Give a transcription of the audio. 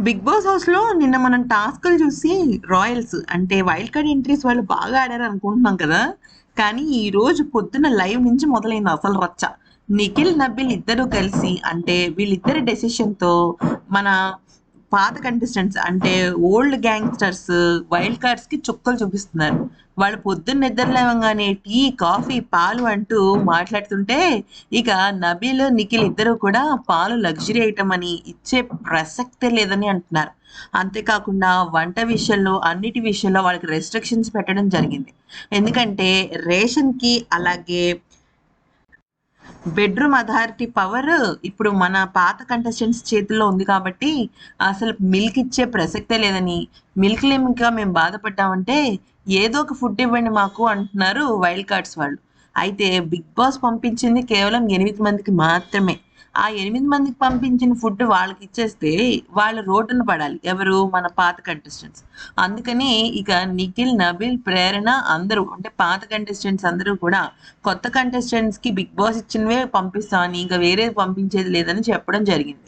Big boss హౌస్లో నిన్న మనం టాస్క్లు చూసి రాయల్స్ అంటే వైల్డ్ కార్డ్ ఎంట్రీస్ వాళ్ళు బాగా ఆడారు అనుకుంటున్నాం కదా. కానీ ఈ రోజు పొద్దున లైవ్ నుంచి మొదలైంది అసలు రచ్చ. నిఖిల్ నబిల్ ఇద్దరు కలిసి అంటే వీళ్ళిద్దరి డెసిషన్తో మన పాత కంటెస్టెంట్స్ అంటే ఓల్డ్ గ్యాంగ్స్టర్స్ వైల్డ్ కార్డ్స్కి చుక్కలు చూపిస్తున్నారు. వాళ్ళు పొద్దున్న నిద్ర లేవగానే టీ కాఫీ పాలు అంటూ మాట్లాడుతుంటే ఇక నబీల్ నిఖిల్ ఇద్దరు కూడా పాలు లగ్జరీ ఐటమ్ అని ఇచ్చే ప్రసక్తే లేదని అంటున్నారు. అంతేకాకుండా వంట విషయంలో అన్నిటి విషయంలో వాళ్ళకి రెస్ట్రిక్షన్స్ పెట్టడం జరిగింది. ఎందుకంటే రేషన్కి అలాగే బెడ్రూమ్ అథారిటీ పవర్ ఇప్పుడు మన పాత కంటెస్టెంట్స్ చేతుల్లో ఉంది కాబట్టి అసలు మిల్క్ ఇచ్చే ప్రసక్తే లేదని మిల్క్ లేమి ఇంకా మేము బాధపడ్డామంటే ఏదో ఒక ఫుడ్ ఇవ్వండి మాకు అంటున్నారు వైల్డ్ కార్డ్స్ వాళ్ళు. అయితే బిగ్ బాస్ పంపించింది కేవలం ఎనిమిది మందికి మాత్రమే. ఆ ఎనిమిది మందికి పంపించిన ఫుడ్ వాళ్ళకి ఇచ్చేస్తే వాళ్ళు రోడ్డున పడాలి. ఎవరు? మన పాత కంటెస్టెంట్స్ అందుకని ఇక నిఖిల్ నబిల్ ప్రేరణ అందరూ అంటే పాత కంటెస్టెంట్స్ అందరూ కూడా కొత్త కంటెస్టెంట్స్కి బిగ్ బాస్ ఇచ్చినవే పంపిస్తామని ఇంకా వేరేది పంపించేది లేదని చెప్పడం జరిగింది.